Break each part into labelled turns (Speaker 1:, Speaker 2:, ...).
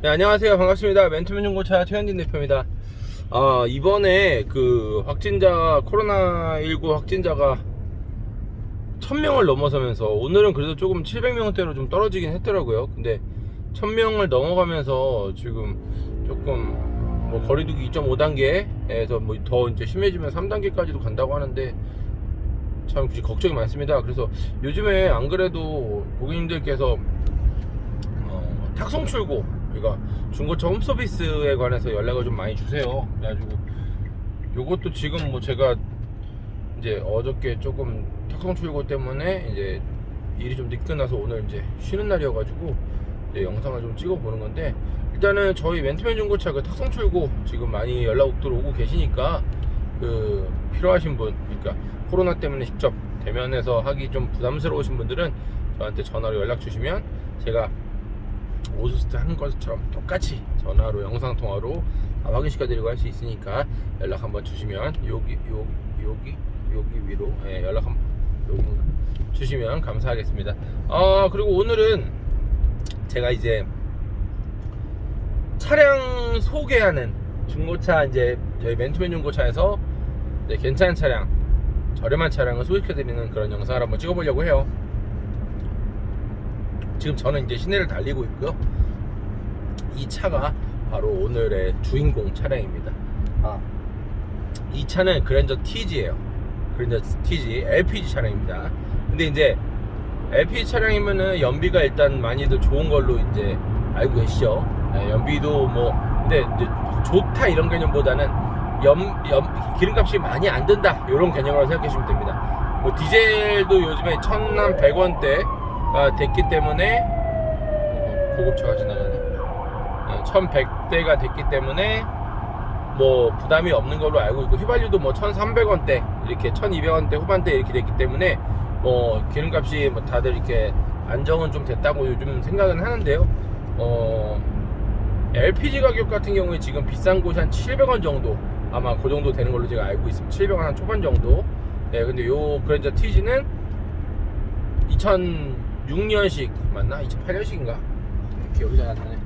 Speaker 1: 네, 안녕하세요. 반갑습니다. 멘토맨 중고차 최현진 대표입니다. 아, 이번에 그 확진자, 코로나19 확진자가 1000명을 넘어서면서 오늘은 그래도 조금 700명대로 좀 떨어지긴 했더라고요. 근데 1000명을 넘어가면서 지금 조금 뭐 거리두기 2.5단계에서 뭐 더 이제 심해지면 3단계까지도 간다고 하는데 참 걱정이 많습니다. 그래서 요즘에 안 그래도 고객님들께서 어, 탁송 출고 그러니까 중고차 홈 서비스에 관해서 연락을 좀 많이 주세요. 그래가지고 요것도 지금 뭐 제가 이제 어저께 조금 탁송 출고 때문에 이제 일이 좀 늦게 나서 오늘 이제 쉬는 날이어가지고 이제 영상을 좀 찍어보는 건데 일단은 저희 멘트맨 중고차 그 탁송 출고 지금 많이 연락 들어오고 계시니까 그 필요하신 분 그러니까 코로나 때문에 직접 대면해서 하기 좀 부담스러우신 분들은 저한테 전화로 연락 주시면 제가 오수스트 하는 것처럼 똑같이 전화로 영상 통화로 다 확인시켜 드리고 할 수 있으니까 연락 한번 주시면 여기 여기 여기 여기 위로 예, 연락 한번 여기 주시면 감사하겠습니다. 어 그리고 오늘은 제가 이제 차량 소개하는 중고차 이제 저희 멘토맨 중고차에서 괜찮은 차량 저렴한 차량을 소개해드리는 그런 영상을 한번 찍어보려고 해요. 지금 저는 이제 시내를 달리고 있고요. 이 차가 바로 오늘의 주인공 차량입니다. 아, 이 차는 그랜저 TG예요. 그랜저 TG LPG 차량입니다. 근데 이제 LPG 차량이면은 연비가 일단 많이들 좋은 걸로 이제 알고 계시죠. 네, 연비도 뭐 근데 좋다 이런 개념보다는 염, 염 기름값이 많이 안 든다 이런 개념으로 생각하시면 됩니다. 뭐 디젤도 요즘에 1,100원대 가 됐기 때문에 어, 고급차가 지나가네. 1100대가 됐기 때문에 뭐 부담이 없는 걸로 알고 있고 휘발유도 뭐 1300원대 이렇게 1200원대 후반대 이렇게 됐기 때문에 뭐 기름값이 뭐 다들 이렇게 안정은 좀 됐다고 요즘 생각은 하는데요. 어 LPG 가격 같은 경우에 지금 비싼 곳이 한 700원 정도 아마 그 정도 되는 걸로 제가 알고 있습니다. 700원 한 초반 정도. 네 근데 요 그랜저 TG는 2006년식 맞나? 2008년식인가? 기억이 잘 안 나네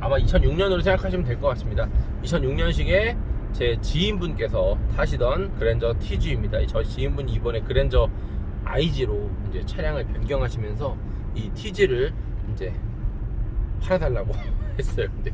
Speaker 1: 아마 2006년으로 생각하시면 될 것 같습니다. 2006년식에 제 지인분께서 타시던 그랜저 TG입니다. 저 지인분이 이번에 그랜저 IG로 이제 차량을 변경하시면서 이 TG를 이제 팔아달라고 했어요. 근데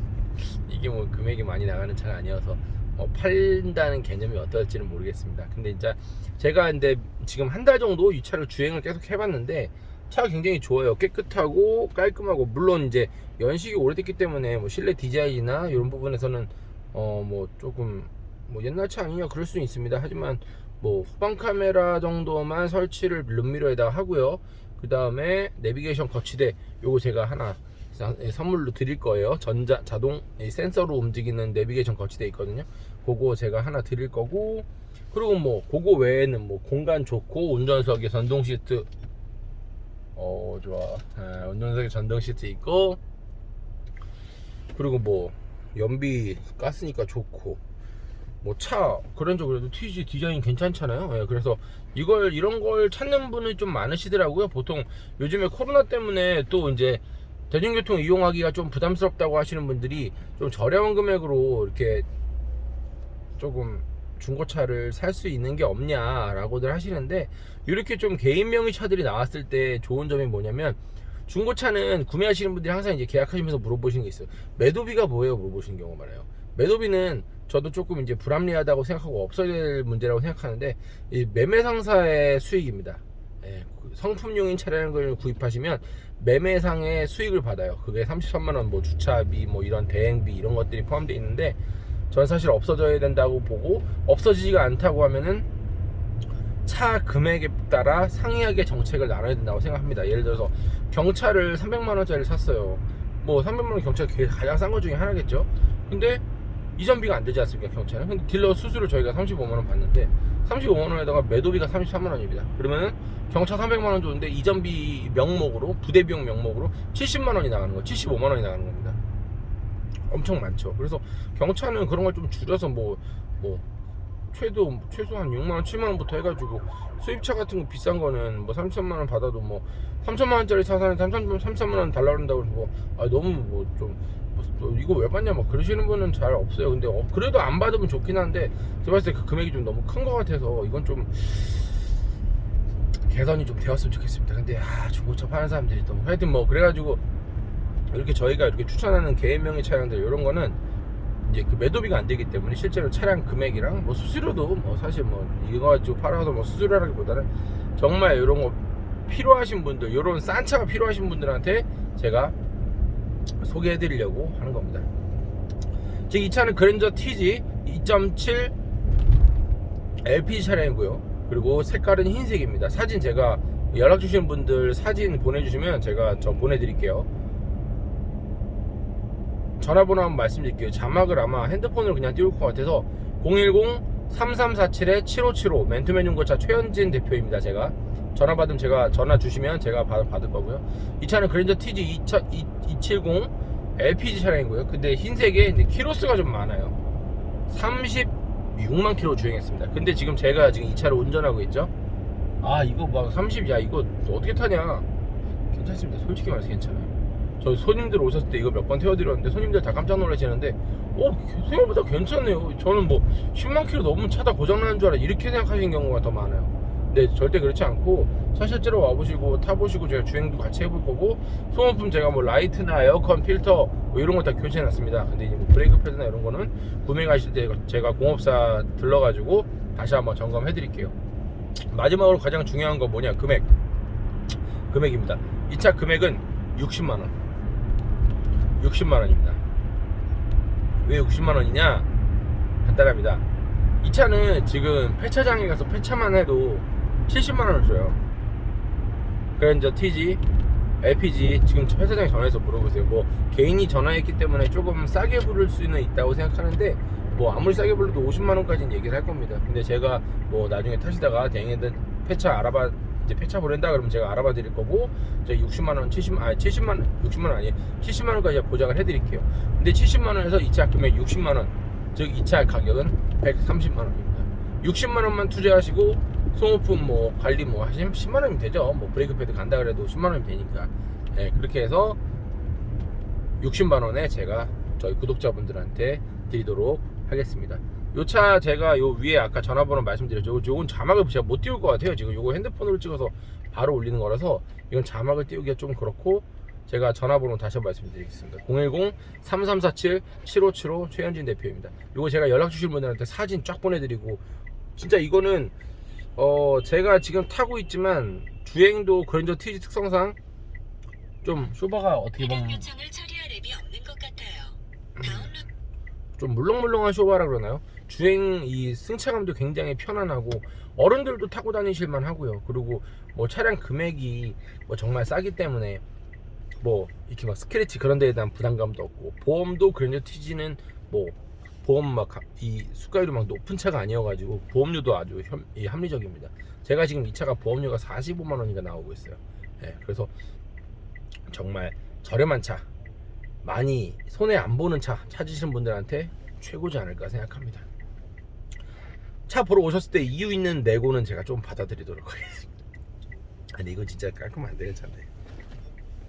Speaker 1: 이게 뭐 금액이 많이 나가는 차가 아니어서 어, 팔린다는 개념이 어떨지는 모르겠습니다. 근데 진짜 제가 근데 지금 한 달 정도 이 차를 주행을 계속 해봤는데 차가 굉장히 좋아요. 깨끗하고 깔끔하고 물론 이제 연식이 오래됐기 때문에 뭐 실내 디자인이나 이런 부분에서는 어 뭐 조금 뭐 옛날 차 아니냐 그럴 수는 있습니다. 하지만 뭐 후방 카메라 정도만 설치를 룸미러에다 하고요. 그 다음에 내비게이션 거치대 요거 제가 하나 선물로 드릴 거예요. 전자 자동 이 센서로 움직이는 내비게이션 거치대 있거든요. 그거 제가 하나 드릴 거고 그리고 뭐 그거 외에는 뭐 공간 좋고 운전석에 전동 시트 어 좋아 예, 운전석에 전동 시트 있고 그리고 뭐 연비 가스니까 좋고 뭐 차 그랜저 그래도 TG 디자인 괜찮잖아요 예, 그래서 이걸 이런 걸 찾는 분이 좀 많으시더라고요 보통 요즘에 코로나 때문에 또 이제 대중교통 이용하기가 좀 부담스럽다고 하시는 분들이 좀 저렴한 금액으로 이렇게 조금 중고차를 살 수 있는 게 없냐라고들 하시는데 이렇게 좀 개인 명의 차들이 나왔을 때 좋은 점이 뭐냐면 중고차는 구매하시는 분들이 항상 이제 계약하시면서 물어보시는 게 있어요. 매도비가 뭐예요? 물어보시는 경우가 많아요. 매도비는 저도 조금 이제 불합리하다고 생각하고 없어야 될 문제라고 생각하는데 이 매매 상사의 수익입니다. 예, 성품용인 차량을 구입하시면 매매상의 수익을 받아요. 그게 33만 원, 뭐 주차비, 뭐 이런 대행비 이런 것들이 포함되어 있는데 저는 사실 없어져야 된다고 보고 없어지지가 않다고 하면은 차 금액에 따라 상이하게 정책을 나눠야 된다고 생각합니다. 예를 들어서 경차를 300만 원짜리 샀어요. 뭐 300만 원 경차 가장 싼 것 중에 하나겠죠. 근데 이전비가 안 되지 않습니까 경차는? 근데 딜러 수수료 저희가 35만 원 받는데 35만 원에다가 매도비가 33만 원입니다. 그러면은 경차 300만 원 줬는데 이전비 명목으로 부대 비용 명목으로 70만 원이 나가는 거, 75만 원이 나가는 겁니다. 엄청 많죠. 그래서 경차는 그런 걸 좀 줄여서 뭐, 뭐, 최도 최소 한 6만 원, 7만 원부터 해가지고 수입차 같은 거 비싼 거는 뭐 3천만 원 받아도 뭐 3천만 원짜리 차 사는 3천 3천만 원 달라 그런다고 뭐 아, 너무 뭐 좀 뭐, 이거 왜 받냐 막 그러시는 분은 잘 없어요. 근데 어, 그래도 안 받으면 좋긴 한데 제가 봤을 때 그 금액이 좀 너무 큰 것 같아서 이건 좀 개선이 좀 되었으면 좋겠습니다. 근데 아 중고차 파는 사람들이 또 하여튼 뭐 그래가지고 이렇게 저희가 이렇게 추천하는 개인명의 차량들 이런 거는 이제 그 매도비가 안 되기 때문에 실제로 차량 금액이랑 뭐 수수료도 뭐 사실 뭐 이거 가지고 팔아서 뭐 수수료라기보다는 정말 이런 거 필요하신 분들 이런 싼 차가 필요하신 분들한테 제가 소개해 드리려고 하는 겁니다. 지금 이 차는 그랜저 TG 2.7 LPG 차량이고요. 그리고 색깔은 흰색입니다. 사진 제가 연락 주시는 분들 사진 보내주시면 제가 저 보내드릴게요. 전화번호 한번 말씀드릴게요. 자막을 아마 핸드폰으로 그냥 띄울 것 같아서 010-3347-7575 맨투맨 중고차 최현진 대표입니다. 제가 전화 받으면 제가 전화 주시면 제가 받, 받을 거고요. 이 차는 그랜저 TG 270 LPG 차량이고요. 근데 흰색에 키로수가 좀 많아요. 36만 킬로 주행했습니다. 근데 지금 제가 지금 이 차를 운전하고 있죠. 아 이거 막 30야 이거 어떻게 타냐? 괜찮습니다. 솔직히 말해서 괜찮아요. 저 손님들 오셨을 때 이거 몇 번 태워드렸는데 손님들 다 깜짝 놀라시는데 어 생각보다 괜찮네요. 저는 뭐 10만 킬로 넘으면 차다 고장나는 줄 알아 이렇게 생각하시는 경우가 더 많아요. 근데 절대 그렇지 않고 차 실제로 와보시고 타보시고 제가 주행도 같이 해볼 거고 소모품 제가 뭐 라이트나 에어컨 필터 뭐 이런 거 다 교체해놨습니다. 근데 이제 뭐 브레이크 패드나 이런 거는 구매 가실 때 제가 공업사 들러가지고 다시 한번 점검해드릴게요. 마지막으로 가장 중요한 건 뭐냐 금액 금액입니다. 이 차 금액은 60만 원. 60만 원입니다. 왜 60만 원이냐? 간단합니다. 이 차는 지금 폐차장에 가서 폐차만 해도 70만 원을 줘요. 그랜저 TG, LPG 지금 회사장에 전화해서 물어보세요. 뭐 개인이 전화했기 때문에 조금 싸게 부를 수는 있다고 생각하는데 뭐 아무리 싸게 불러도 50만 원까지는 얘기를 할 겁니다. 근데 제가 뭐 나중에 타시다가 대행해든 폐차 알아봐 이제 폐차 보낸다 그러면 제가 알아봐 드릴 거고 저 60만 원, 70만 아니 70만 원, 60만 원 아니에요. 70만 원까지 보장을 해 드릴게요. 근데 70만 원에서 이차 금액 60만 원. 즉이차 가격은 130만 원입니다. 60만 원만 투자하시고 소모품 뭐 관리 뭐 하시면 10만 원이면 되죠. 뭐 브레이크 패드 간다 그래도 10만 원이면 되니까. 예, 그렇게 해서 60만 원에 제가 저희 구독자분들한테 드리도록 하겠습니다. 요 차 제가 요 위에 아까 전화번호 말씀드렸죠. 요건 자막을 제가 못 띄울 것 같아요. 지금 요거 핸드폰으로 찍어서 바로 올리는 거라서 이건 자막을 띄우기가 좀 그렇고 제가 전화번호 다시 한번 말씀드리겠습니다. 010-3347-7575 최현진 대표입니다. 요거 제가 연락 주실 분들한테 사진 쫙 보내드리고 진짜 이거는 어 제가 지금 타고 있지만 주행도 그랜저 TG 특성상 좀 쇼바가 어떻게 보면 좀 물렁물렁한 쇼바라 그러나요? 주행 이 승차감도 굉장히 편안하고 어른들도 타고 다니실만 하고요. 그리고 뭐 차량 금액이 뭐 정말 싸기 때문에 뭐 이렇게 막 스크래치 그런 데에 대한 부담감도 없고 보험도 그랜저 TG는 뭐 보험 막 이 수가율이 막 높은 차가 아니어가지고 보험료도 아주 현, 이 합리적입니다. 제가 지금 이 차가 보험료가 45만 원이가 나오고 있어요. 예, 그래서 정말 저렴한 차 많이 손에 안 보는 차 찾으시는 분들한테 최고지 않을까 생각합니다. 차 보러 오셨을 때 이유 있는 내고는 제가 좀 받아들이도록 하겠습니다. 아니 이거 진짜 깔끔하면 안 되는 차인데.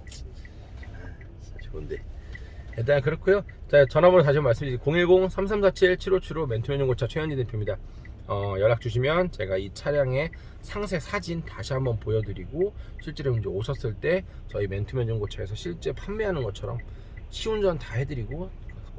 Speaker 1: 진짜 좋은데. 일단 그렇고요. 자 전화번호 다시 말씀드리죠. 010-3347-7575 멘토 연구차 최현진 대표입니다. 어, 연락 주시면 제가 이 차량의 상세 사진 다시 한번 보여드리고 실제로 이제 오셨을 때 저희 멘투맨 중고차에서 실제 판매하는 것처럼 시운전 다 해드리고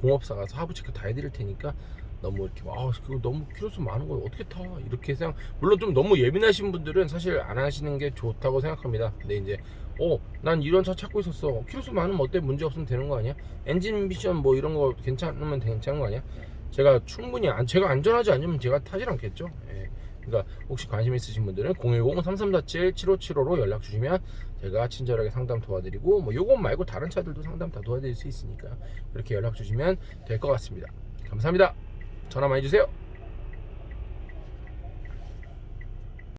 Speaker 1: 공업사 가서 하부 체크 다 해드릴 테니까 너무 이렇게 아 그거 너무 키로수 많은 거 어떻게 타? 이렇게 생각 물론 좀 너무 예민하신 분들은 사실 안 하시는 게 좋다고 생각합니다. 근데 이제 어 난 이런 차 찾고 있었어. 키로수 많으면 어때? 문제 없으면 되는 거 아니야? 엔진 미션 뭐 이런 거 괜찮으면 괜찮은 거 아니야? 제가 충분히 안, 제가 안전하지 않으면 제가 타질 않겠죠? 예. 그러니까 혹시 관심 있으신 분들은 010-3347-7575로 연락 주시면 제가 친절하게 상담 도와드리고 뭐 요건 말고 다른 차들도 상담 다 도와드릴 수 있으니까 그렇게 연락 주시면 될 것 같습니다. 감사합니다. 전화 많이 주세요